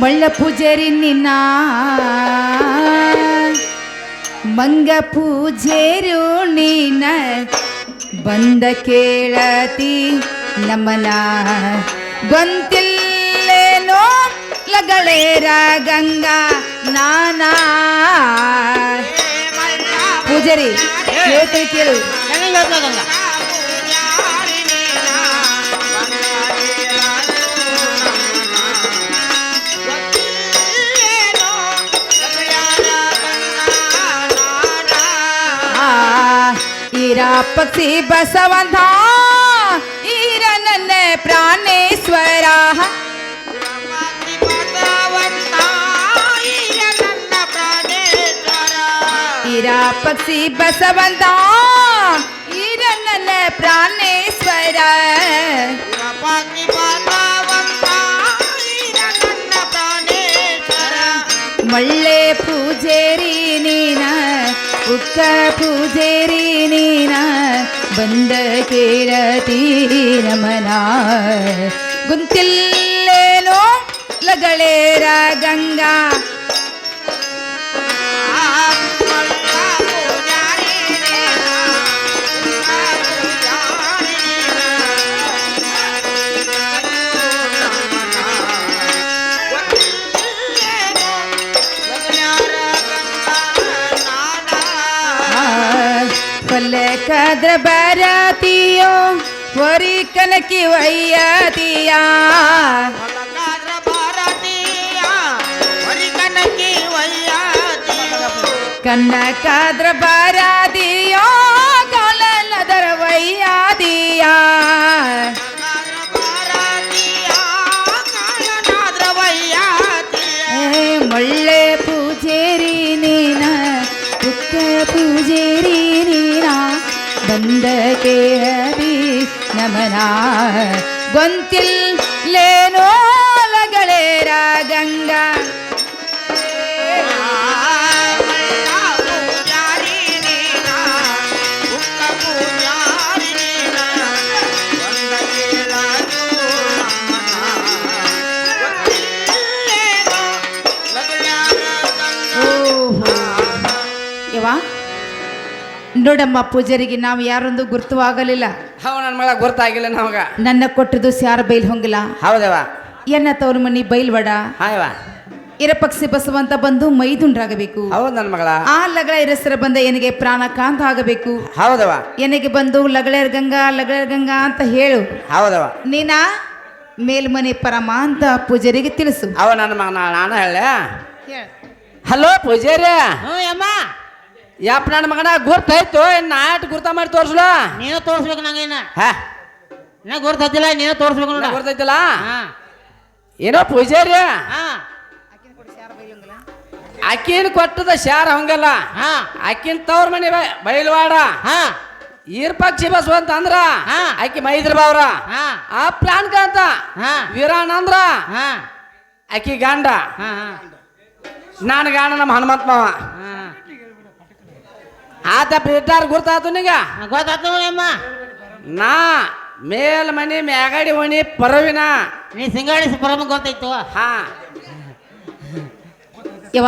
ಮಳ್ಳ ಪೂಜಾರಿ ನಿನ್ನ ಮಂಗ ಪೂಜೇರು ನೀನ ಬಂದ ಕೇಳತಿ ನಮನ. ಗೊಂತಿಲ್ಲೇನೋ ಲಗಳೇರ ಗಂಗಾ ನಾನಾ. ಪೂಜಾರಿ ಕೇಳು. ಈರ ಪಕ್ಷಿ ಬಸವಂತ ಈರ ನನ್ನ ಪ್ರಾಣೇಶ್ವರ ಈರ ಪಕ್ಷಿ ಬಸವಂತ ಈರ ನನ್ನ ಪ್ರಾಣೇಶ್ವರ ಮಳ್ಳೆ ಪೂಜೇರಿ ಉಕ್ಕ ಪೂಜೇರಿ ನೀನ ಬಂದ ಕೇಳತಿ ನಮನ ಗುಂತಿಲ್ಲೇನೋ ಲಗಳೇರ ಗಂಗಾ കദ്ര ഭാരതിയോ ഒരു കണക്ക് വയ്യാതിയാ കണ്ണ കാദ്ര ഭാരതിയോ ಕೇಳಿ ನಮನ ಗೊಂತಿಲ್ಲೇನೋ ನೋಡಮ್ಮ ಪೂಜಾರಿಗೆ ನಾವು ಯಾರೊಂದು ಗುರ್ತವಾಗಲಿಲ್ಲ ಹೌ ನನ್ನ ಮಗಳ ಗೊತ್ತಾಗಿಲ್ಲ ನಮಗ. ನನ್ನ ಕೊಟ್ಟದು ಸ್ಯಾರ ಬೈಲ್ ಹೊಂಗಿಲ್ಲ. ಹೌದವ ಎನ್ನ ತವ್ರ ಮನಿ ಬೈಲ್ವಡ ಹಾಯವ ಇರ ಪಕ್ಷಿ ಬಸವಂತ ಬಂದು ಮೈದುಂಡ್ರಾಗಬೇಕು ಹೌದು ನನ್ನ ಮಗಳ. ಆ ಲಗಳ ಇರಸರ ಬಂದ ಎನಗೆ ಪ್ರಾಣಕಾಂತ ಆಗಬೇಕು. ಹೌದವ ಎನಗೆ ಬಂದು ಲಗಳೇರ್ ಗಂಗಾ ಲಗಳೇರ್ ಗಂಗಾ ಅಂತ ಹೇಳು. ಹೌದವ ನೀನ ಮೇಲ್ಮನೆ ಪರಮ ಅಂತ ಪೂಜಾರಿಗೆ ತಿಳಿಸು. ಅವ ನನ್ನ ಮಗ ನಾನು ಹೇಳ. ಹಲೋ ಪೂಜಾರಿ. ಹ್ಞೂ ಅಮ್ಮ ಯಪ್ಪ ನನ್ನ ಮಗನ ಗುರ್ತಾಯ್ತು ಏನ್ ನಾಟ್ ಗುರ್ತ ಮಾಡಿ ತೋರ್ಸಲ? ನೀನು ತೋರಿಸ್ಬೇಕು ನಂಗೇನ ಹಾ. ನಾ ಗೊತ್ತಾತಿಲ್ಲ ನೀನು ತೋರಿಸ್ಬೇಕು ನೋಡ. ಗುರ್ತೈತಿಲ್ಲ ಹಾ. ಏನೋ ಪೂಜಾರಿ? ಹಾ. ಆಕಿನ ಕೊಟ್ಟದ ಶಾರ ಹಂಗಲ್ಲ. ಅಕ್ಕಿನ ಆಕಿನ ತವ್ರ ಮನೆ ಬೈ- ಬೈಲ್ವಾಡ ಹಾ. ಈರ್ ಪಕ್ಷಿ ಬಸವಂತ ಅಂದ್ರ ಅಕ್ಕಿ ಆಕಿ ಮೈದ್ರ ಬಾವ್ರ. ಹಾ. ಆ ಪ್ಲಾನ್ ಕಾಂತ. ಹಾ. ವೀರಾಣ ಅಂದ್ರ ಅಕ್ಕಿ ಗಾಂಡ. ಗಂಡ ಹಾ ಹಾ. ನಾನು ಗಾಣ ನಮ್ಮ ಹನುಮಂತ ಮಾವ. ಆತ ಬಿಟ್ಟಾರ ಗುರ್ತಾತು ನಿಗ ಗೊತ್ತಾತು ಅಮ್ಮ. ನಾ ಮೇಲ್ ಮನಿ ಮ್ಯಾಗಡಿ ಮಣಿ ಪರವಿನ. ನೀ ಸಿಂಗಾಡಿ ಪರಮ ಗೊತ್ತಾಯ್ತು. ಹಾ. ಯವ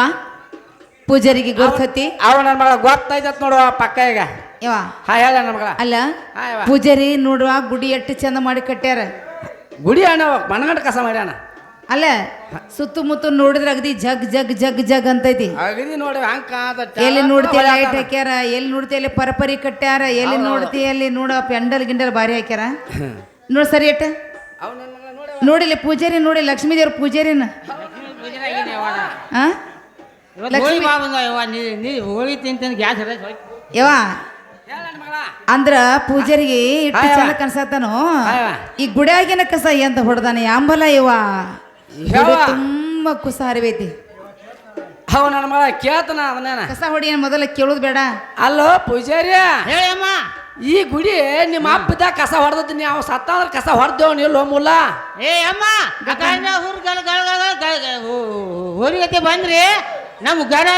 ಪೂಜಾರಿಗೆ ಗೊತ್ತತಿ? ಅವ ನನ್ನ ಮಗಳ ಗೊತ್ತಾಯ್ತತ್ ನೋಡುವ ಪಕ್ಕ ಈಗ. ಹಾ ಹೇಳ ನನ್ನ ಮಗಳ. ಅಲ್ಲ ಹಾ ಯವ್ವ. ಪೂಜಾರಿ ನೋಡುವ ಗುಡಿ ಎಟ್ಟು ಚಂದ ಮಾಡಿ ಕಟ್ಟ್ಯಾರ? ಗುಡಿ ಅಣ್ಣ ಮನಗಂಡ ಕಸ ಮಾಡ್ಯಾನ. ಅಲ್ಲ ಸುತ್ತಮುತ್ತ ನೋಡಿದ್ರೆ ಅಗದಿ ಜಗ್ ಜಗ್ ಜಗ್ ಜಗ್ ಅಂತೈತಿ. ಅಗದಿ ನೋಡಿ ಎಲ್ಲಿ ನೋಡ್ತಿ ಲೈಟ್ ಹಾಕ್ಯಾರ ಎಲ್ಲಿ ನೋಡ್ತಿ ಅಲ್ಲಿ ಪರಪರಿ ಕಟ್ಟ್ಯಾರ ಎಲ್ಲಿ ನೋಡ್ತಿ ಅಲ್ಲಿ ನೋಡ ಪೆಂಡಲ್ ಗಿಂಡಲ್ ಬಾರಿ ಹಾಕ್ಯಾರ. ನೋಡಿ ಸರಿ ಎಟ್ಟ ಅವ್ ನನ್ನ ಮಗಳ ನೋಡಿ ನೋಡಿಲ್ಲ ಪೂಜಾರಿ ನೋಡಿ ಲಕ್ಷ್ಮೀ ದೇವ್ರ ಪೂಜಾರಿನ. ಯವ್ವ ಅಂದ್ರ ಪೂಜಾರಿಗೆ ಇಟ್ಟು. ಚಂದ ಕನ್ಸತ್ತಾನು ಈ ಗುಡಿಯಾಗಿನ ಕಸ ಎಂತ ಹೊಡ್ದಾನೆ ಅಂಬಲ ಇವ ತುಂಬಾ ಕುಸ ಹರಿವೈತಿ ಅವ ನನ್ನ ಮಗಳ ಕೇಳ್ತಾನ ಅವನೇನ ಕಸ ಹೊಡಿ ಮೊದಲ ಕೇಳೋದು ಬೇಡ. ಅಲ್ಲೋ ಪೂಜಾರಿ ಹೇಳಮ್ಮ ಈ ಗುಡಿ ನಿಮ್ಮ ಅಪ್ಪದ ಕಸ ಹೊಡೆದದ್ದು ನೀವು ಸತ್ತ ಅಂದ್ರೆ ಕಸ ಹೊಡೆದೇವ್ ನೀವು ಮುಲ್ಲ ಏ ಅಮ್ಮ ಅಕಾಂಡ ಊರ್ ಗಲ ಗಲ ಗಲ ಗಲ ಗಲ ಬಂದ್ರಿ. ನಮ್ಮ ಗಡ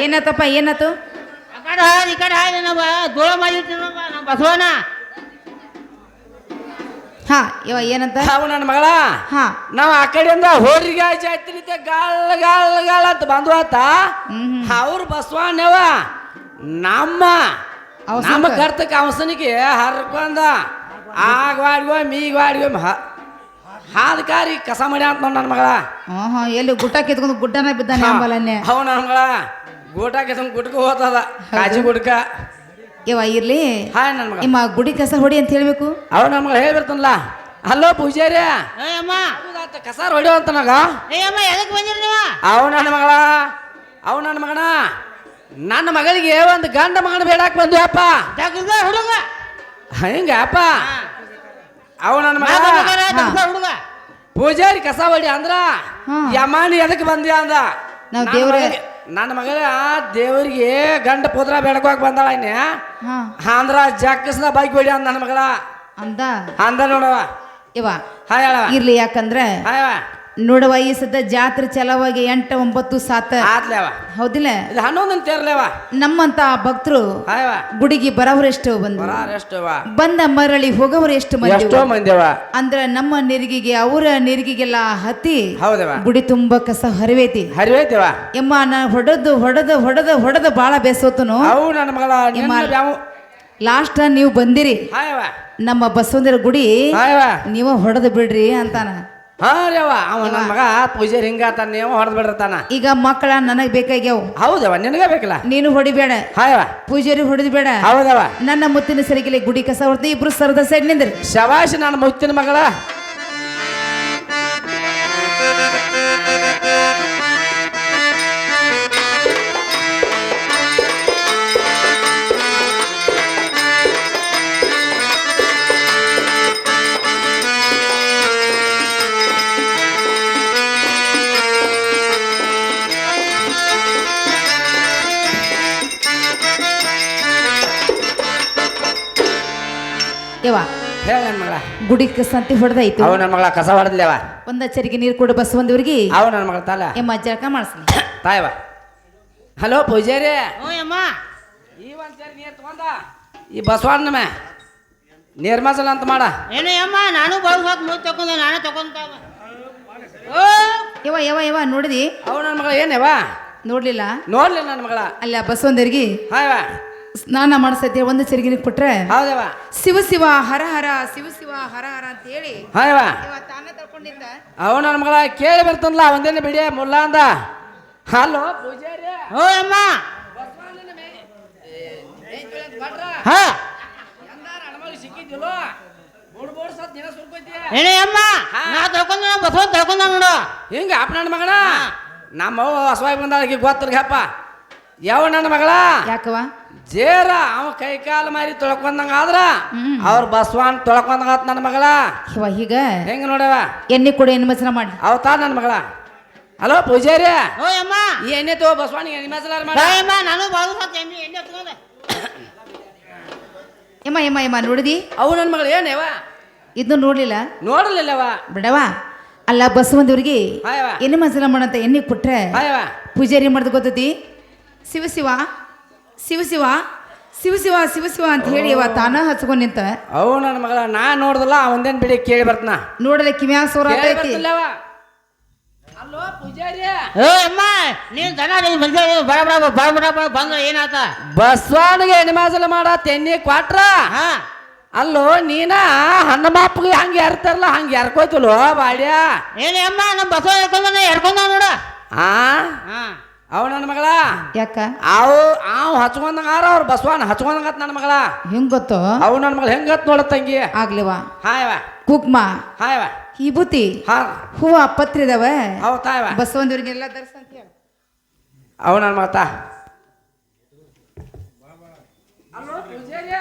ಏನತ್ತಪ್ಪ ಏನತ್ತು? ಆ ಕಡೆ ಹಾದ್ ಈ ಕಡೆ ಹಾದ ನಮ್ಮ ಧೂಳ ಮಾಡಿರ್ತೀವಿ ನಮ್ಮ ಬಸವನ ಹಾ ಇವ ಏನಂತ? ಅವ ನನ್ನ ಮಗಳ? ಹಾ. ನಾವು ಆ ಕಡೆಯಿಂದ ಹೋರಿಗೆ ಜಾತಿನಿತೆ ಗಾಳ ಗಾಳ ಗಾಳ ಅಂತ ಬಂದು ಆತ. ಅವ್ರು ಬಸವಣ್ಣವ ನಮ್ಮ? ನಮ್ಮ ಕರ್ತಕ್ಕೆ ಅವಸನಿಗೆ ಹರ್ಕೊಂದ ಆಗ ವಾಡ್ಗೋ ಮೀಗ ವಾಡ್ಗೋ ಹಾದಕಾರಿ ಕಸ ಮಾಡಿ ಅಂತ ನೋಡ್ ನನ್ನ ಮಗಳ. ಹಾ ಎಲ್ಲಿ ಗುಟ್ಟ ಕಿತ್ಕೊಂಡು ಗುಡ್ಡನ ಬಿದ್ದಾನೆ ನನ್ನ ಮಗಳ. ಗೂಟ ಕಿತ್ಕೊಂಡು ಗುಡ್ಕ ಹೋತದ. ಕಾಜಿ ಗುಡ್ಕ ಇವ ಇರ್ಲಿ ಹಾಯ್ ನನ್ನ ಮಗ. ನಿಮ್ಮ ಗುಡಿ ಕಸ ಹೊಡಿ ಅಂತ ಹೇಳ್ಬೇಕು. ಅವ ನಮ್ಮ ಮಗ ಹೇಳ್ಬಿಡ್ತಾನಲ್ಲ. ಹಲೋ ಪೂಜಾರಿ. ಏ ಅಮ್ಮ. ಹೊಡಿಯೋ ಅಂತ ನಗ ಏ ಅಮ್ಮ ಎದಕ್ಕೆ ಬಂದಿರಿ ನೀವು? ಅವ ನನ್ನ ಮಗಳ. ಅವ ನನ್ನ ಮಗನ. ನನ್ನ ಮಗಳಿಗೆ ಒಂದು ಗಂಡ ಮಗನ ಬೇಡಾಕ್ ಬಂದ್ವಿ ಅಪ್ಪ. ಹುಡುಗ. ಹಿಂಗ ಅಪ್ಪ? ಅವ ನನ್ನ ಮಗ. ಹುಡುಗ. ಪೂಜಾರಿ ಕಸ ಹೊಡಿ ಅಂದ್ರ. ಯಮಾನಿ ಎದಕ್ ಬಂದ್ಯಾ ಅಂದ. ನಾವ್ ನನ್ನ ದೇವ್ರ- ನನ್ನ ಮಗಳ ದೇವರಿಗೆ ಗಂಡ ಪುತ್ರ ಬೆಡಕೋಕ್ ಬಂದಾಳ ಇನ್ನೆ. ಹಾ. ಅಂದ್ರ ಜಾಕಸ್ನ ಬೈಕ್ ಹೊಡಿ ಅಂದ ನನ್ನ ಮಗಳ. ಅಂದ? ಅಂದ ನೋಡವ ಇವ. ಹಾ ಹೇಳವ ಇರ್ಲಿ ಯಾಕಂದ್ರೆ ಹಾಯವ ನೋಡವ ಈ ಸದ್ದ ಜಾತ್ರೆ ಚಲವಾಗಿ ಎಂಟ ಒಂಬತ್ತು ಸಾತ. ಆತ್ಲೇವ ಹೌದಿಲ್ಲ? ಇದು ಅಂತ ತೇರ್ಲೇವ ನಮ್ಮಂತ ಭಕ್ತರು ಗುಡಿಗೆ ಬರವರೆಷ್ಟು ಎಷ್ಟು ಬಂದ್ರು. ಬರಾರ ಎಷ್ಟವ ಬಂದ ಮರಳಿ ಹೋಗೋರು ಎಷ್ಟು ಮಂದಿ ಎಷ್ಟೋ ಮಂದಿವ. ಅಂದ್ರ ನಮ್ಮ ನೆರಿಗೆಗೆ ಅವರ ನೆರಿಗೆಗೆಲ್ಲ ಹತ್ತಿ ಹೌದವ ಗುಡಿ ತುಂಬ ಕಸ ಹರಿವೈತಿ. ಹರಿವೈತವ. ಎಮ್ಮ ನಾ ಹೊಡೆದು ಹೊಡೆದು ಹೊಡೆದು ಹೊಡೆದು ಬಾಳ ಬೇಸೋತನು. ಅವು ನನ್ನ ಮಗಳ ನಿನ್ನ ಲಾಸ್ಟ್ ನೀವು ಬಂದಿರಿ. ನಮ್ಮ ಬಸವಂದಿರ ಗುಡಿ ನೀವು ಹೊಡೆದು ಬಿಡ್ರಿ ಅಂತಾನ. ಹಾ ಅವ ನನ್ನ ಮಗ ಪೂಜಾರಿ ಹಿಂಗಾತ ನೀವು ಹೊಡೆದ್ ಬಿಡಿರ್ತಾನ. ಈಗ ಮಕ್ಕಳ ನನಗ್ ಬೇಕಾಗ್ಯಾವ. ಹೌದವ ನಿನಗೆ ಬೇಕಲ್ಲ? ನೀನು ಹೊಡಿಬೇಡ. ಹಾಯವ ಪೂಜಾರಿ ಹೊಡೆದು ಬೇಡ. ಹೌದವ ನನ್ನ ಮುತ್ತಿನ ಸರಿಗಿಲೆ ಗುಡಿ ಕಸ ಹೊಡೆದು ಇಬ್ರು ಸರದ ಸೈಡ್ ನಿಂದ್ರಿ. ಶವಾಶ್ ನನ್ನ ಮುತ್ತಿನ ಮಗಳ. ಯವ್ವ ಹೇಳ ನನ್ನ ಮಗಳ. ಗುಡಿ ಸಂತಿ ಅಂತ ಹೊಡೆದಾಯ್ತು. ಅವ ನನ್ನ ಮಗಳ ಕಸ ಹೊಡೆದ್ಲೇವ. ಒಂದ ಚರಿಗೆ ನೀರು ಕೊಡು ಬಸವಂದವ್ರಿಗೆ ಅವ ನನ್ನ ಮಗಳ ತಾಲ. ಎಮ್ಮ ಜಳಕ ಮಾಡಿಸ್ಲಿ. ತಾಯವ ಹಲೋ ಪೂಜಾರಿ. ಹ್ಞೂ ಯಮ್ಮ. ಈ ಒಂದ್ ಚರಿ ನೀರು ತಗೊಂಡ. ಈ ಬಸವಣ್ಣ ಮೇ ನಿರ್ಮಸಲ ಅಂತ ಮಾಡ. ಏನು ಯಮ್ಮ ನಾನು ಬಸ್ ಹೋಗಿ ಮೂರು ತಗೊಂಡ ನಾನು ತಗೊಂತ ಯವ ಯವ ಯವ ನೋಡಿದಿ? ಅವ ನನ್ನ ಮಗಳ ಏನೇವ ನೋಡ್ಲಿಲ್ಲ. ನೋಡ್ಲಿ ನನ್ನ ಮಗಳ. ಅಲ್ಲ ಬಸವಂದಿರ್ಗಿ. ಹಾಯವ ಸ್ನಾನ ಮಾಡಿಸೈತಿ ಒಂದು ಚರಿಗಿರಿಗೆ ಕೊಟ್ರೆ ಹೌದವ ಶಿವ ಶಿವ ಹರ ಹರ ಶಿವ ಶಿವ ಹರ ಹರ ಅಂತ ಹೇಳಿ ಹೌದವಾ ಇವ ತಾನ ತಳ್ಕೊಂಡಿದ್ದ. ಅವ ನನ್ನ ಮಗಳ ಕೇಳಿ ಬರ್ತನಲ್ಲ ಒಂದೇನು ಬಿಡಿ ಮುಲ್ಲ ಅಂದ. ಹಲೋ ಪೂಜಾರಿ. ಓ ಅಮ್ಮ. ಹಾ. ಸಿಕ್ಕಿದ್ದಿಲ್ಲೋ ಮೂರು ಮೂರು ಸತ್ ದಿನ ಸುರ್ಕೋತಿ ಏನೇ ಅಮ್ಮ ನಾ ತಳ್ಕೊಂಡ ಬಸವ ತಳ್ಕೊಂಡ ನೋಡು. ಹಿಂಗ ಅಪ್ಪ ನನ್ನ ಮಗನ? ನಮ್ಮ ಅವ್ವ ಹಸುವಾಗಿ ಬಂದಾಳಿಗೆ ಗೊತ್ತಿರ್ಗಪ್ಪ ಯಾವ ನನ್ನ ಮಗಳ? ಯಾಕವ ಜೇರ ಅವ ಕೈ ಕಾಲು ಮಾರಿ ತೊಳ್ಕೊಂಡಂಗ ಆದ್ರ? ಅವ್ರ ಬಸವಾನ್ ತೊಳ್ಕೊಂಡಂಗ ಆತ್ ನನ್ನ ಮಗಳ? ಇವ ಈಗ? ಹೆಂಗ ನೋಡವ ಎಣ್ಣೆ ಕೊಡು ಎಣ್ಣೆ ಮಸಲ ಮಾಡಿ. ಅವತಾ ನನ್ನ ಮಗಳ? ಹಲೋ ಪೂಜಾರಿ? ಓ ಅಮ್ಮ. ಎಣ್ಣೆ ತೋ ಬಸವನಿಗೆ ನಿಮ್ಮಸಲಾರ ಮಾಡಿ. ಅಮ್ಮ ನಾನು ಬಸ್ ಹೊತ್ತು ಎಣ್ಣೆ ಎಣ್ಣೆ ತಗೊಂಡೆ. ಯಮ್ಮ ಯಮ್ಮ ಯಮ್ಮ ನೋಡಿದಿ? ಅವು ನನ್ನ ಮಗಳು ಏನೇವ ಇದು ನೋಡ್ಲಿಲ್ಲ? ನೋಡಲಿಲ್ಲವ ಬಿಡವಾ ಅಲ್ಲ ಬಸವಂದವ್ರಿಗೆ ಎಣ್ಣೆ ಮಸಾಲ ಮಾಡಂತ ಎಣ್ಣೆ ಕೊಟ್ರೆ ಪೂಜಾರಿ ಮಾಡ್ದು ಗೊತ್ತೈತಿ? ಶಿವ ಶಿವ ಶಿವಶಿವ ಶಿವಶಿವ ಶಿವಶಿವ ಶಿವ ಅಂತ ಹೇಳಿ ಇವ ತಾನ ಹಚ್ಕೊಂಡ್ ನಿಂತ ಅವ್ ನನ್ನ ಮಗಳ ನಾ ನೋಡ್ದಲ್ಲ ಒಂದೇನ್ ಬಿಡಿ ಕೇಳಿ ಬರ್ತನ. ನೋಡ್ರಿ ಕಿವ್ಯಾ ಸೋರ ಆಗ್ತೈತಿ ಅಲ್ಲೋ ಪೂಜಾರಿ. ಅಮ್ಮ ಏನಾತ? ಬಸವನಿಗೆ ಎಣಿಮಾಜಲ ಮಾಡ ತೆನ್ನಿ ಕ್ವಾಟ್ರ. ಅಲ್ಲೋ ನೀನ ಹಣ್ಣ ಮಾಪ್ಗೆ ಹಂಗೆ ಎರತಾರಲ್ಲ ಹಂಗೆ ಎರಕೋಯ್ತಲೋ ಬಾಳ್ಯಾ. ಏನೇ ಅಮ್ಮ ನಮ್ಮ ಬಸವ ಎರ್ಕೊಂಡ ನೋಡು. ನೋಡ ಹಾ. ಅವ ನನ್ನ ಮಗಳ? ಯಾಕ? ಅವು ಅವ್ ಹಚ್ಕೊಂಡಂಗಾರ ಅವ್ರು ಬಸವಣ್ಣ ಹಚ್ಕೊಂಡಂಗತ್ ನನ್ನ ಮಗಳ. ಹೆಂಗ್ ಗೊತ್ತು? ಅವು ನನ್ನ ಮಗಳ ಹೆಂಗತ್ ನೋಡತ್ ತಂಗಿ? ಆಗ್ಲಿವ. ಹಾಯವ ಕುಕ್ಮ. ಹಾಯವ ವಿಭೂತಿ. ಹಾ. ಹೂವ ಪತ್ರಿ ಇದಾವ ಅವ. ತಾಯವ ಬಸವಂದವ್ರಿಗೆಲ್ಲ ದರ್ಶ ಅಂತ ಹೇಳಿ. ಅವ ನನ್ನ ಮಗತ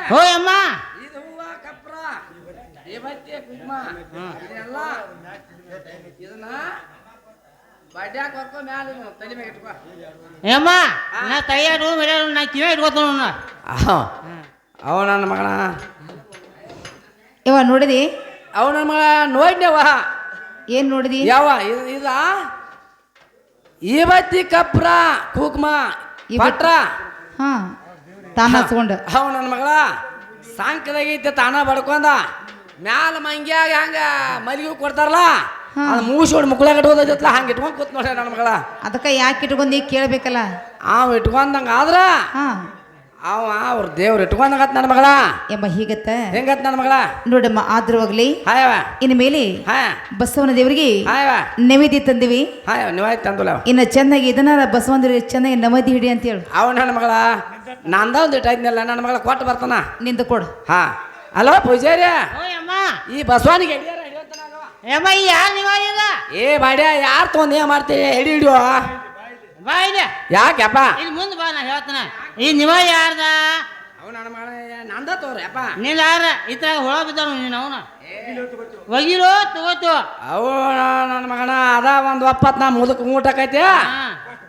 ಹೋ ಅಮ್ಮ. ಇದು ಹೂವ ಕಪ್ರ. ಇವತ್ತಿ ಕುಂಕುಮ. ಇದೆಲ್ಲ ಇದನ್ನ ಬಡ್ಯಾಕ ಹೊರ್ಕೊ ಮ್ಯಾಲ ಇವ್ನು ತಲೆ ಮ್ಯಾಗ ಇಟ್ಕೋ. ಏ ನಾ ನಾ ಕಿವಿ ಇಟ್ಕೊತ ಅವ ನನ್ನ ಮಗನ. ಇವ ನೋಡಿದಿ? ಅವ ನನ್ನ ಮಗ ನೋಡ್ಯವ ಏನ್ ನೋಡಿದಿ? ಯಾವ ಇದು ಇದ? ಇವತ್ತಿ ಕಪ್ರ ಕುಕ್ಮ ಪಟ್ರ ಹಾ ತಾನ ಹಚ್ಕೊಂಡು. ಅವ ನನ್ನ ಮಗಳ ಸಾಂಕದಾಗೈತೆ ತಾನ ಬಡ್ಕೊಂಡ ಮ್ಯಾಲ ಮಂಗ್ಯಾಗ ಹಂಗ ಮಲ್ಲಿಗೆ ಕೊಡ್ತಾರಲ್ಲ ಅದು ಮೂಸೋಡ್ ಮುಕ್ಕಳ ಕಟ್ಕೋದೈತಲ್ಲ ಹಂಗೆ ಇಟ್ಕೊಂಡು ಕೂತ್ ನೋಡ್ರಿ ನನ್ನ ಮಗಳ. ಅದಕ್ಕೆ ಯಾಕೆ ಇಟ್ಕೊಂಡು ಈಗ ಕೇಳ್ಬೇಕಲ್ಲ? ಅವ್ ಇಟ್ಕೊಂಡಂಗ ಆದ್ರ ಹಾ. ಅವ ಅವ್ರ ದೇವ್ರು ಇಟ್ಕೊಂಡಂಗತ್ ನನ್ನ ಮಗಳ. ಎಂಬ ಹೀಗತ್ತ? ಹೆಂಗತ್ ನನ್ನ ಮಗಳ? ನೋಡಮ್ಮ ಆದ್ರೂ ಹೋಗ್ಲಿ ಹಾಯವ ಇನ್ನು ಮೇಲೆ ಹಾ. ಬಸವನ ದೇವರಿಗೆ ಹಾಯವ ನೈವೇದ್ಯ ತಂದಿವಿ. ಹಾಯ್ ನೀವಾಯ್ತು ತಂದುಲ ಇನ್ನು ಚೆನ್ನಾಗಿ ಇದನ್ನ ಬಸವನ ದೇವರಿಗೆ ಚೆನ್ನಾಗಿ ನವದಿ ಹಿಡಿ ಅಂತ ಹೇಳು. ಅವ ನನ್ನ ಮಗಳ. ನಂದ ಒಂದು ಇಟ್ಟಾಯ್ತಿನಲ್ಲ ನನ್ನ ಮಗಳ ಕೊಟ್ಟು ಬರ್ತಾನ. ನಿಂದು ಕೊಡು. ಹಾ. ಅಲೋ ಪೂಜಾರಿ. ಈ ಬಸವಾನಿಗೆ ಯಾರು ನೀವು ಈಗ ಏ ಬಾಡ್ಯ ಯಾರು ತೊಗೊಂಡು ಏನ್ ಮಾಡ್ತೀವಿ ಎಡಿ ಹಿಡಿಯೋ. ಬಾ ಇಲ್ಲಿ. ಯಾಕೆಪ್ಪ ಇಲ್ಲಿ ಮುಂದೆ ಬಾ ನಾ ಹೇಳ್ತಾನ. ಈ ನಿವ ಯಾರ್ದ? ಅವ ನನ್ನ ಮಗಳ ನಂದ ತೋರಿ ಅಪ್ಪ. ನೀನ್ ಯಾರ? ಇತ್ರ ಹೊಳ ಬಿದ್ದಾನು ನೀನು ಅವನ. ಒಗಿರೋ ತಗೋತು. ಅವು ನನ್ನ ಮಗನ ಅದ ಒಂದು ಒಪ್ಪತ್ ನಾ ಮುದಕ್ ಮೂಟಕೈತಿ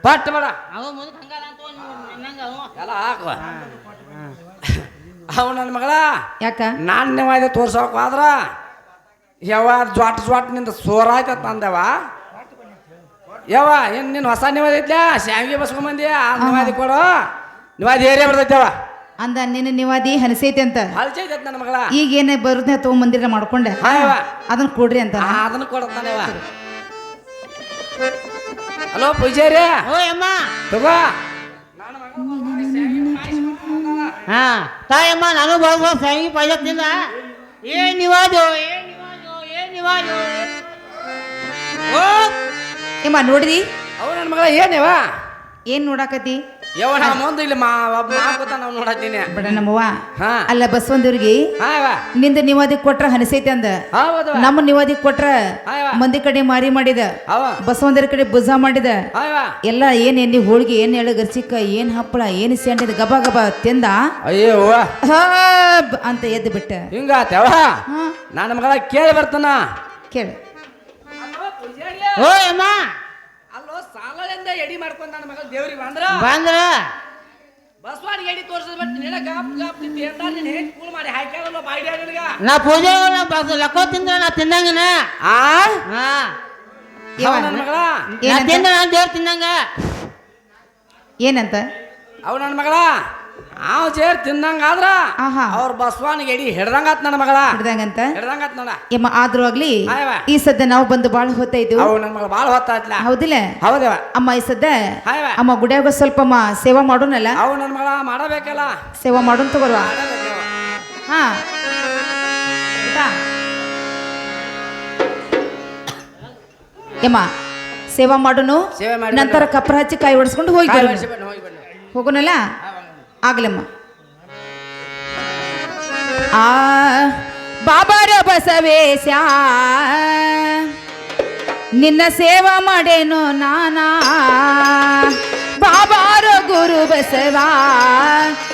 ಬಟ್ ಬೇಡ. ಅವ ಮುದಕ್ ಹಂಗಲ್ಲ ಅಂತ ನಿನ್ನಂಗ ಅವ. ಎಲ್ಲ ಹಾಕು. ಅವ ನನ್ನ ಮಗಳ. ಯಾಕ? ನಾನು ನಿವಾಯ್ದೆ ತೋರ್ಸೋಕ್ ಹೋದ್ರ ಯಾವ ಜ್ವಾಟ್ ಜ್ವಾಟ್ನಿಂದ ಸೋರಾಯ್ತ ತಂದವ ಯಾವ ಏನು ನಿನ್ನ ಹೊಸ ನಿವಾದ ಐತ್ಲಾ? ಶಾವಿಗೆ ಬಸ್ಕೊಂಬಂದಿ ಆ ನಿವಾದಿ ಕೊಡು. ನಿವಾದಿ ಏರಿಯಾ ಬರ್ತೈತವ ಅಂದ ನಿನ್ನ ನಿವಾದಿ ಹನಸೈತಿ ಅಂತ. ಹಲ್ಚೈತೈತ್ ನನ್ನ ಮಗಳ. ಈಗ ಏನೇ ಬರುತ್ತೆ ತಗೊಂಬಂದಿರ ಮಾಡ್ಕೊಂಡೆ. ಅದನ್ನ ಕೊಡ್ರಿ ಅಂತ. ಅದನ್ನ ಕೊಡತ್ತಾನೆವ ಹಲೋ ಪೂಜಾರಿ. ಓ ಅಮ್ಮ. ತಗೋ. ಹಾ ತಾಯಮ್ಮ ನಾನು ಬಾಬು ಸಂಗಿ ಪಾಯ್ತಿಲ್ಲ ಏನ್ ನಿವಾದು ಏನ್ ಓ! ನಿಮ್ಮ ನೋಡ್ರಿ ಅವ ನನ್ನ ಮಗಳ ಏನೇವಾ ಏನ್ ನೋಡಾಕತಿ ಯವ್ವ ನಾ ಮುಂದೆ ಇಲ್ಲಿ ಮಾ ಒಬ್ಬ ಮಾಕುತ್ತ ನಾವು ನೋಡತ್ತೀನಿ. ಬಡ ನಮ್ಮವ್ವ. ಹಾ. ಅಲ್ಲ ಬಸವಂದಿ ಹಾ ಯವ್ವ. ನಿಂದ ನಿವಾದಿ ಕೊಟ್ರ ಹನಸೈತಿ ಅಂದ. ಹೌದು ನಮ್ಮ ನಿವಾದಿ ಕೊಟ್ರ. ಮಂದಿ ಕಡೆ ಮಾರಿ ಮಾಡಿದ. ಅವ ಬಸವಂತರ ಕಡೆ ಬುಜ ಮಾಡಿದ. ಹಾ ಯವ್ವ. ಎಲ್ಲ ಏನ್ ಎಣ್ಣಿ ಹೋಳಿಗೆ ಏನ್ ಎಳೆ ಗರ್ಚಿಕ್ಕ ಏನ್ ಹಪ್ಪಳ ಏನ್ ಸ್ಯಾಂಡಿದ ಗಬ ಗಬ ತಿಂದ. ಅಯ್ಯೋ ಅವ್ವ. ಹಾ ಬ- ಅಂತ ಎದ್ದು ಬಿಟ್ಟ. ಹಿಂಗಾತವ ಹಾ. ನನ್ನ ಮಗಳ ಕೇಳಿ ಬರ್ತಾನ. ಕೇಳು. ಓ ಅಮ್ಮ. ಎಡಿ ಮಾಡ್ಕೊಂಡ ನನ್ನ ಮಗಳ ದೇವ್ರಿಗೆ ಬಂದ್ರ ಬಂದ್ರ? ಬಸವಾಡಿ ಎಡಿ ತೋರ್ಸಿದ್ ಬಟ್ ನಿನ್ನ ಗಾಪ್ ಗಾಪ್ ತಿಂತಿ ಅಂತ ನೀನ್ ಹೇಗ್ ಕೂಲ್ ಮಾಡಿ ಹಾಕ್ಯಾವಲ್ಲ ಬಾಯ್ಡ್ಯಾ ನಿನಗ? ನಾ ಪೂಜೆ ಬಸ್ ಲಕ್ಕೋ ತಿಂದ್ರ ನಾ ತಿಂದಂಗನ ಆ? ಹಾ. ಅವ ನನ್ನ ಮಗಳ? ನಾ ಏನಂತ? ತಿಂದ್ರ ನಾ ದೇವ್ರ ತಿಂದಂಗ ಏನಂತ? ಅವ್ ನನ್ನ ಮಗಳ? ಅವ್ ಸೇರ್ ತಿಂದಂಗ ಆದ್ರ ಆಹಾ. ಅವ್ರ ಬಸವನಿಗೆ ಎಡಿ ಹಿಡ್ದಂಗಾತ್ ನನ್ನ ಮಗಳ ಹಿಡ್ದಂಗಂತ ಹಿಡ್ದಂಗಾತ್ ನೋಡ ಯಮ್ಮ ಆದ್ರೂ ಆಗ್ಲಿ ಆಯವ್ವ. ಯವ್ವ. ಈ ಸದ್ದ ನಾವು ಬಂದು ಬಾಳ ಹೊತ್ತಾಯ್ತು ಅವ್ ನನ್ನ ಮಗಳ ಬಾಳ ಹೊತ್ತಾಯ್ತಲ್ಲ ಹೌದಿಲ್ಲ ಹೌದವ ಅಮ್ಮ ಈ ಸದ್ದ ಯವ್ವ. ಅಮ್ಮ ಗುಡಿಯಾಗ ಸ್ವಲ್ಪ ಅಮ್ಮ ಸೇವಾ ಮಾಡೋನಲ್ಲ ಅವ್ ನನ್ನ ಮಗಳ ಮಾಡಬೇಕಲ್ಲ ಸೇವಾ ಮಾಡೋನ್ ತಗೋರ್ವಾ. ಹಾ ಊಟ? ಯಮ್ಮ ಸೇವಾ ಮಾಡೋನು ಸೇವೆ ಮಾಡಿ ನಂತರ ಕಪ್ರ ಹಚ್ಚಿ ಕಾಯಿ ಹೊಡ್ಸ್ಕೊಂಡು ಹೋಗಿ ಕಾಲ್ ಬರೋಣ. ಒರ್ಸಿ ಬಿಡು, ಹೋಗಿ ಬಿಡು. ಹೋಗೋಣಲ್ಲ ಆಗ್ಲಮ್ಮ. ಆ, ಬಾಬಾರ ಬಸವೇಶ ನಿನ್ನ ಸೇವಾ ಮಾಡೇನು ನಾನಾ? ಬಾಬಾರ ಗುರು ಬಸವ,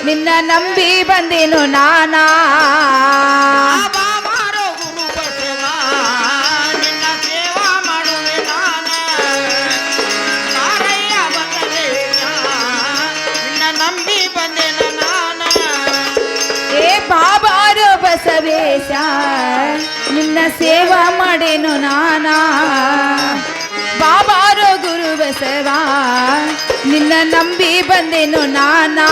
ನಿನ್ನ ನಂಬಿ ಬಂದೇನು ನಾನಾ? ಸೇವಾ ಮಾಡೇನು ನಾನಾ? ಬಾಬಾರೋ ಗುರು ಬಸವ ನಿನ್ನ ನಂಬಿ ಬಂದೇನು ನಾನಾ?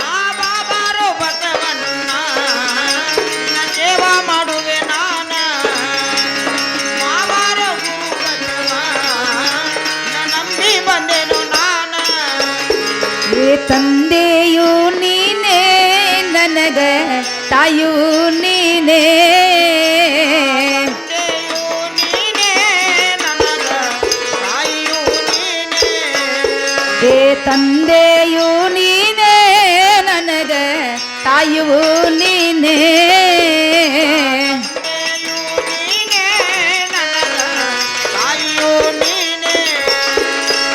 ಬಾಬಾರೋ ಬಸವಣ್ಣ ನಿನ್ನ ಸೇವಾ ನಿನ್ನ ನಂಬಿ ಬಂದೆನು ನಾನಾ? ತಂದೆಯು ನೀನೇ ನನಗೆ ತಾಯು ತಂದೆಯು ನೀನೇ ನನಗ ತಾಯು ನೀನೇ ತಂದೆಯು ನೀನೇ ನನಗ ತಾಯಿಯು ನೀನೇ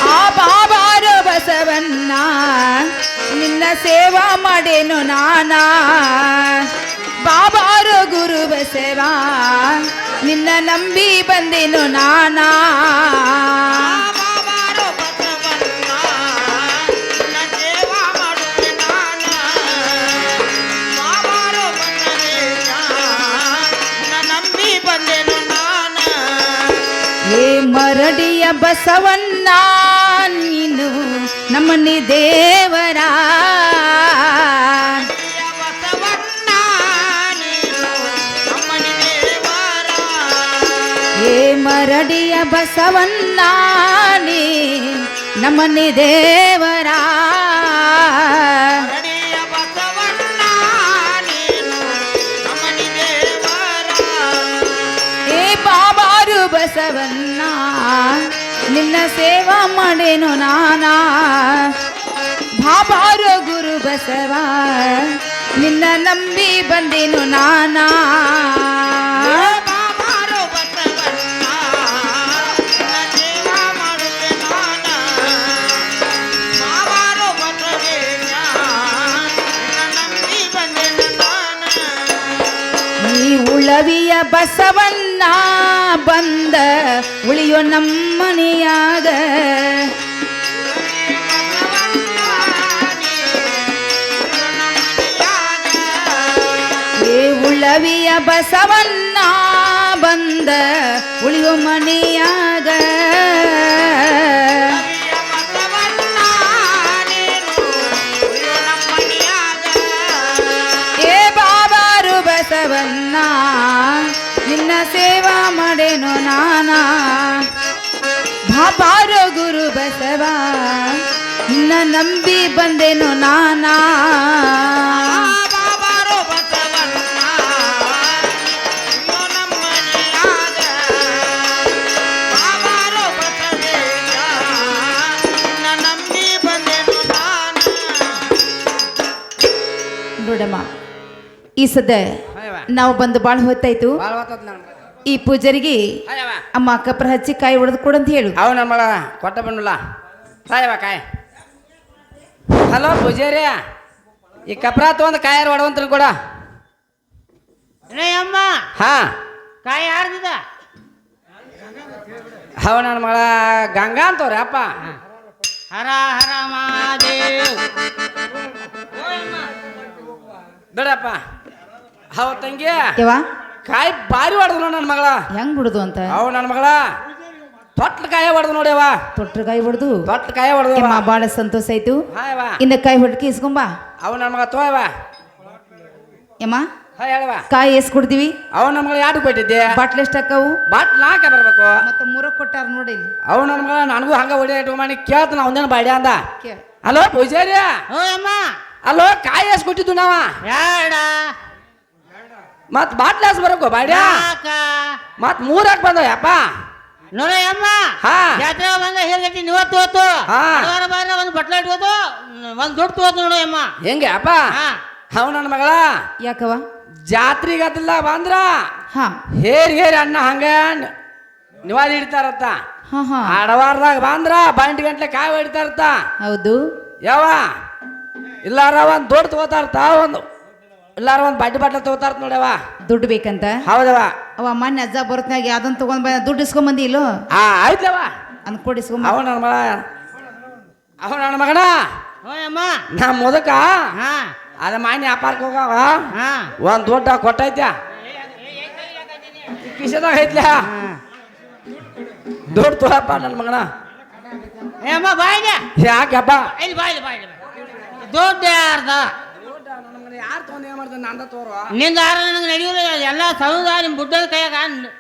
ಆ ಬಾಬಾರ ಬಸವನ್ನ ನಿನ್ನ ಸೇವಾ ಮಾಡೇನು ನಾನಾ ಬಾಬಾರ ಗುರು ಬಸವ ನಿನ್ನ ನಂಬಿ ಬಂದೇನು ನಾನಾ ಶ್ರೀಯ ಬಸವಣ್ಣ ನೀನು ನಮ್ಮನೆ ದೇವರ. ಏ ಮರಡಿಯ ಬಸವಣ್ಣ ನೀ ನಮ್ಮನೆ ದೇವರ. ಸೇವಾ ಮಾಡೇನು ನಾನಾ? ಬಾಬಾರು ಗುರು ಬಸವ ನಿನ್ನ ನಂಬಿ ಬಂದೇನು ನಾನಾ. ಈ ಉಳವಿಯ ಬಸವಣ್ಣ ಬಂದ ಉಳಿಯೋ ನಮ್ಮನೆಯಾಗ ಏ ಉಳವಿಯ ಬಸವಣ್ಣ ಬಂದ ಉಳಿಯೋ ಮನೆಯಾಗ ನಿನ್ನ ನಂಬಿ ಬಂದೆನು ನಾನಾ? ನೋಡಮ್ಮ ಈ ಸದ್ದ ನಾವು ಬಂದು ಭಾಳ ಹೊತ್ತಾಯ್ತು. ಈ ಪೂಜಾರಿಗೆ ಅಮ್ಮ ಕಪ್ರ ಹಚ್ಚಿ ಕಾಯಿ ಹೊಡೆದು ಕೊಡಂತ ಹೇಳು. ಅವ ನನ್ನ ಮಗ ಕೊಟ್ಟ ಬಂದಿಲ್ಲ ಸಾಯವ ಕಾಯ್. ಹಲೋ ಪೂಜಾರಿ ಈ ಕಪ್ರ ತೊಗೊಂಡು ಕಾಯಾರ ಹೊಡವಂತ್ರಿ ಕೂಡ? ಅಮ್ಮ ಹಾ. ಕಾಯಿ ಆಡ್ದಿದ ಹವ ನನ್ನ ಮಗಳ ಗಂಗಾ ಅಂತವ್ರಿ ಅಪ್ಪ. ಹರ ಹರ ಮಹಾದೇವ್. ಬಿಡಪ್ಪ. ಹೌ ತಂಗಿ ಯವ್ವ? ಕಾಯಿ ಬಾರಿ ಹೊಡೆದ್ರು ನನ್ನ ಮಗಳ. ಹೆಂಗ್ ಬಿಡುದು ಅಂತ? ಹೌ ನನ್ನ ಮಗಳ. ತೊಟ್ಲ ಕಾಯ ಹೊಡೆದು ನೋಡ್ಯವ. ತೊಟ್ರ ಕಾಯಿ ಹೊಡೆದು ತೊಟ್ಲ ಕಾಯ ಹೊಡೆದು ಭಾಳ ಸಂತೋಷ ಆಯ್ತು. ಹಾಯವ ಇನ್ನ ಕಾಯಿ ಹೊಡ್ಕಿ ಇಸ್ಕೊಂಬ. ಅವ ನನ್ನ ಮಗ ತೋಯವ ಯಮ್ಮ ಕಾಯಿ ಎಸ್ ಕೊಡ್ತೀವಿ ಅವ್ ನನ್ನ ಮಗಳ ಯಾರು ಕೊಟ್ಟಿದ್ದೆ? ಬಾಟ್ಲ್ ಎಷ್ಟು ಹಾಕವು? ಬಾಟ್ಲ್ ನಾಕ ಬರ್ಬೇಕು. ಮತ್ತೆ ಮೂರ ಕೊಟ್ಟಾರ ನೋಡಿ ಅವ ಅವ್ ನನ್ನ ಮಗ ನನಗೂ ಹಂಗ ಹೊಡಿ ಇಟ್ಟು ಮಾಡಿ ಕೇಳ್ತಾನ ಅವನೇನು ಬಾಡ್ಯ ಅಂದ. ಹಲೋ ಪೂಜಾರಿ? ಅಮ್ಮ. ಅಲೋ ಕಾಯಿ ಎಸ್ ಕೊಟ್ಟಿದ್ದು ನಾವ. ಮತ್ ಬಾಟ್ಲ್ ಎಸ್ ಬರಬೇಕು ಬಾಡ್ಯ. ಮತ್ ಮೂರಕ್ಕೆ ಬಂದ ಯಪ್ಪ. ನೋಡ ಅಮ್ಮ ಹಾ. ಜಾತ್ರೆ ಬಂದ ಹೇಳ್ಗಟ್ಟಿ ನೀವ ತೋತು ಬಾರ ಒಂದು ಬಟ್ಲ ಇಟ್ಕೋತು ಒಂದು ದುಡ್ಡು ತೋತು ನೋಡು ಅಮ್ಮ ಹೆಂಗೆ ಅಪ್ಪ? ಹಾ. ಅವ್ ನನ್ನ ಮಗಳ. ಯಾಕವ ಜಾತ್ರೆಗೆ ಅದಲ್ಲ ಬಂದ್ರ? ಹಾ. ಹೇರ್ ಹೇರಿ ಅಣ್ಣ ಹಂಗ ನಿವಾದ ಇಡ್ತಾರತ್ತ ಹಾ ಹಾ. ಆಡವಾರದಾಗ ಬಂದ್ರ ಬಂಟ್ ಗಂಟ್ಲೆ ಕಾಯಿ ಹೊಡಿತಾರತ್ತ? ಹೌದು. ಯಾವ ಇಲ್ಲಾರ ಒಂದ್ ದೊಡ್ಡ ತಗೋತಾರತ್ತ ಒಂದು. ಇಲ್ಲಾರ ಒಂದ್ ಬಡ್ಡಿ ಬಾಟ್ಲ ತಗೋತಾರ ನೋಡವ ದುಡ್ಡು ಬೇಕಂತ? ಹೌದವ ಅವ ಮೊನ್ನೆ ಅಜ್ಜ ಬರುತ್ನಾಗ ಅದನ್ನ ತಗೊಂಡ್ ಬಂದ ದುಡ್ಡು ಇಸ್ಕೊಂಡ್ ಬಂದಿ ಇಲ್ಲೋ? ಆ ಆಯ್ತವ ಅನ್ಕೊಂಡು ಇಸ್ಕೊಂಡ್ ಅವ ನನ್ನ ಮಗ ಅವ ನನ್ನ ಮಗನ? ಓ ಅಮ್ಮ. ನಾ ಮುದಕ? ಹಾ. ಅದ ಮಾನ್ಯ ವ್ಯಾಪಾರಕ್ಕೆ ಹೋಗವ? ಹಾ. ಒಂದ್ ದೊಡ್ಡ ಕೊಟ್ಟೈತ್ಯ? ಕಿಶದಾಗ ಐತ್ಲ? ದೊಡ್ಡ ತೋಳಪ್ಪ ನನ್ನ ಮಗನ. ಏ ಅಮ್ಮ ಬಾಯ್ದೆ ಯಾಕಪ್ಪ ಇಲ್ಲಿ ಬಾಯ್ಲಿ ಬಾಯ್ಲಿ. ದೊಡ್ಡ ಯಾರ್ದ? ಯಾರು ತೊಗೊಂಡು ಏನು ಮಾಡ್ತಾನೆ ನಂದ ತೋರು. ನಿಂದ ಯಾರ ನನಗೆ ನಡೆಯುವ ಎಲ್ಲ ಸೌದ ನಿಮ್ಮ ಬುಡ್ಡದ ಕೈಯಾಗ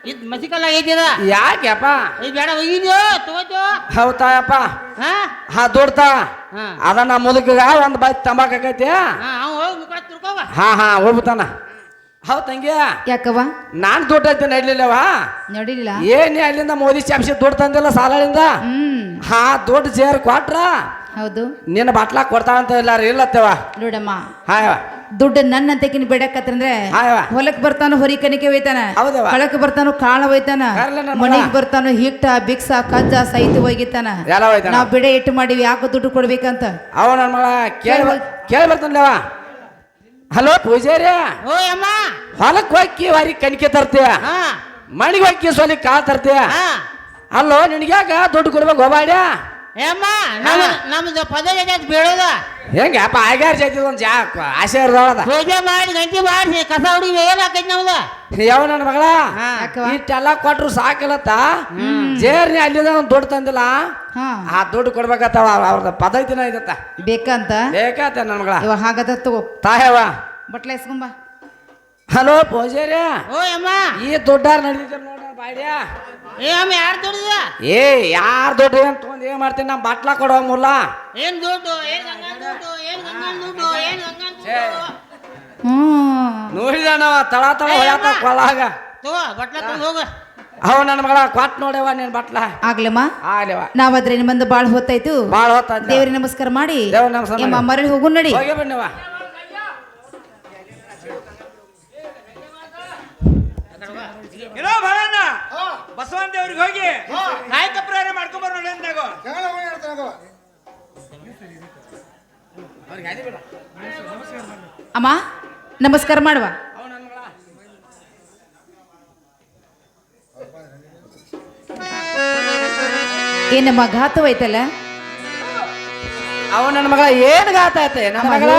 ಇದು ಮಸಿಕಲ್ಲ ಐತಿದ. ಯಾಕೆಪ್ಪ ಇದು ಬೇಡ ಒಯ್ಯಿದ್ಯೋ ತಗೋತು ಹೌತಾಯಪ್ಪ. ಹಾ? ಹಾ ದೊಡ್ಡ ಹಾ. ಅದ ನಮ್ಮ ಮುದುಕಗ ಒಂದು ಬೈ ತಂಬಾಕ್ ಆಕೈತಿ. ಹಾ ಹಾ ಹಾ ಹೋಗ್ಬಿಟ್ಟಾನ. ಹೌದ್ ತಂಗಿ. ಯಾಕವ ನಾನ್ ದುಡ್ಡು ಐತೆ ನಡ್ಲಿಲ್ಲವ ನಡಿಲಿಲ್ಲ. ಏನೇ ಅಲ್ಲಿಂದ ಮೋದಿ ಚಾಪ್ಸಿ ದುಡ್ಡು ತಂದಿಲ್ಲ ಸಾಲದಿಂದ ಹ್ಮ್. ಹಾ ದುಡ್ಡು ಸೇರ್ ಕೊಟ್ರ? ಹೌದು. ನಿನ್ನ ಬಾಟ್ಲಾಕ್ ಕೊಡ್ತಾವಂತ ಇಲ್ಲ ಇಲ್ಲತ್ತವ ನೋಡಮ್ಮ ಹಾ ದುಡ್ಡು ನನ್ನ ಬೇಡಕತ್ತಂದ್ರೆ ಹಾ ಯವ್ವ. ಹೊಲಕ್ ಬರ್ತಾನ ಹೊರಿ ಕಣಿಕೆ ಒಯ್ತಾನ ಹೊಲಕ್ ಕಳಕ್ ಬರ್ತಾನು ಕಾಳ ಒಯ್ತಾನ ಮನೆಗ್ ಬರ್ತಾನು ಹಿಟ್ಟ ಬಿಕ್ಸ ಕಜ್ಜ ಸಹಿತ ಒಯ್ಗಿತಾನ ಹೋಯ್ತಾನ. ನಾವ್ ಬಿಡೆ ಇಟ್ಟು ಮಾಡಿವಿ ಯಾಕೋ ದುಡ್ಡು ಕೊಡ್ಬೇಕಂತ. ಅವ ಮಗ ಕೇಳಿ ಹಲೋ ಪೂಜಾರಿ. ಓ ಅಮ್ಮ. ಹೊಲಕ್ ಹೋಗಿ ವಾರಿ ಕಣಿಕೆ ತರ್ತೀಯ ಹಾ. ಮಣಿಗೆ ಹೋಗಿ ಸೊಲಿ ಕಾಳು ತರ್ತೀಯ ಹಾ. ಅಲ್ಲೋ ನಿನಗ್ಯಾಕ ದುಡ್ಡು ಕೊಡ್ಬೇಕು ಹೋಗ್ಯಾಡ್ಯ ಏ ಅಮ್ಮ ನಮ್ಮ ನಮ್ದು ಪದ ಜೊತೆ ಬೀಳೋದ? ಹೆಂಗೆ? ಅಪ್ಪ ಆಗ್ಯಾರ ಜೈತಿ ಒಂದು ಜಾ ಆಸೆ ಇರ್ದವದ ಪೂಜೆ ಮಾಡಿ ಗಂಟಿ ಮಾಡಿ ಕಸ ಹುಡುಗಿ ಏನಾಕೈತಿ ನಮ್ದು? ಯಾವ ನನ್ನ ಮಗಳ? ಇಷ್ಟೆಲ್ಲ ಕೊಟ್ರು ಸಾಕಿಲ್ಲತ್ತ? ಜೇರ್ನಿ ಅಲ್ಲಿಂದ ಒಂದು ದುಡ್ಡು ತಂದಿಲ್ಲ? ಹಾ. ಆ ದುಡ್ಡು ಕೊಡ್ಬೇಕತ್ತ ಅವ್ರದ ಪದ್ಧತಿನ ಇದತ್ತ ಬೇಕಂತ? ಬೇಕಾತ ನನ್ನ ಮಗಳ. ಇವಾಗ ಹಾಗದ ತಗೋ. ತಾಯವ ಬಟ್ಲೆ ಇಸ್ಕೊಂಬ ಹಲೋ ಪೂಜಾರಿ ಓ ಅಮ್ಮ. ಈ ದೊಡ್ಡಾರ್ ನಡೀತಾರ ನೋಡ ಬಾಡ್ಯ ಏ ಅಮ್ಮ ಯಾರು ದುಡ್ದ ಏ ಯಾರು ದೊಡ್ಡ ಏನ್ ತಗೊಂಡ್ ಏನ್ ಮಾಡ್ತೀನಿ? ನಮ್ ಬಾಟ್ಲ ಕೊಡೋ ಮುಲ್ಲ ಏನ್ ದುಡ್ಡು? ಏನ್ ಗಂಗನ್ ದುಡ್ಡು? ಏನ್ ಗಂಗನ್ ದುಡ್ಡು? ಏನ್ ಗಂಗನ್ ದುಡ್ಡು? ಹ್ಮ್ ನೋಡಿದ ನಾವ ತಳ ತಳ ಹೊಯ್ಯಾತ ಕೊಳಾಗ. ತಗೋ ಬಟ್ಲ ತಗೊಂಡ್ ಹೋಗ. ಅವ ನನ್ನ ಮಗಳ ಕ್ವಾಟ್ ನೋಡ್ಯವ ನೀನ್ ಬಟ್ಲ. ಆಗ್ಲಮ್ಮ? ಆಗ್ಲವ ನಾವಾದ್ರೆ ನಿಮ್ಮ ಬಾಳ ಬಾಳ್ ಹೊತ್ತಾಯ್ತು. ಬಾಳ ಹೊತ್ತ ದೇವ್ರಿ ನಮಸ್ಕಾರ ಮಾಡಿ. ದೇವ್ರ ನಮಸ್ಕಾರ ಎಮ್ಮ. ಮರಳಿ ಹೋಗು ನಡಿ. ಹೋಗಿ ಬನ್ನಿವ ಬಸವನ್ ದೇವ್ರಿಗೆ ಹೋಗಿ ಕಾಯಕ ಪ್ರೇರಣೆ ಮಾಡ್ಕೊಂಡ್ ನೋಡಿ ಅಂದಾಗ. ಅಮ್ಮ ನಮಸ್ಕಾರ ಮಾಡುವ. ಏನಮ್ಮ ಘಾತವಾಯ್ತಲ್ಲ? ಅವ ನನ್ನ ಮಗಳ ಏನ್ ಗಾತ ಐತೆ ನನ್ನ ಅಮ್ಮ, ಮಗಳ